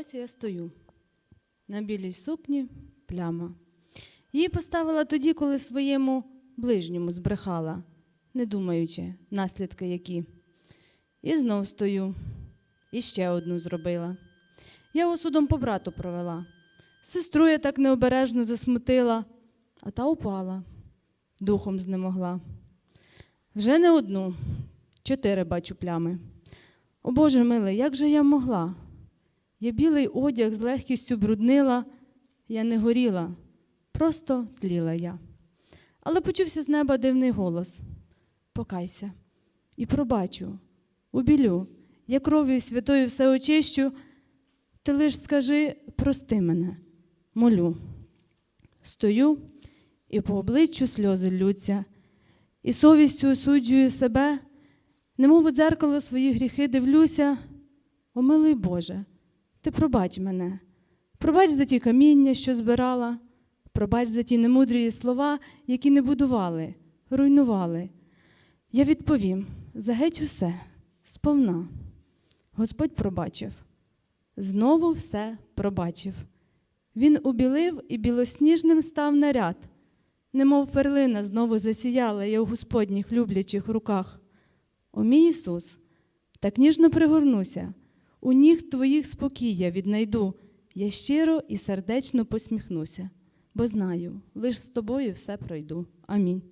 Ось я стою. На білій сукні пляма. Її поставила тоді, коли своєму ближньому збрехала, не думаючи, наслідки які. І знов стою. І ще одну зробила. Я осудом по брату провела. Сестру я так необережно засмутила, а та упала, духом знемогла. Вже не одну, чотири бачу плями. О Боже милий, як же я могла? Я білий одяг з легкістю бруднила, я не горіла, просто тліла я. Але почувся з неба дивний голос: Покайся і пробачу, убілю, я кров'ю святою все очищу, ти лиш скажи, прости мене, молю. Стою і по обличчю сльози ллються, і совістю осуджую себе, немов у дзеркало свої гріхи дивлюся. О, милий Боже, ти пробач мене, пробач за ті каміння, що збирала, пробач за ті немудрі слова, які не будували, руйнували. Я відповім за геть усе, сповна. Господь пробачив, знову все пробачив. Він убілив і білосніжним став наряд, немов перлина знову засіяла я у Господніх люблячих руках. О мій Ісус, так ніжно пригорнуся, у ніг твоїх спокій я віднайду, я щиро і сердечно посміхнуся, бо знаю, лиш з тобою все пройду. Амінь.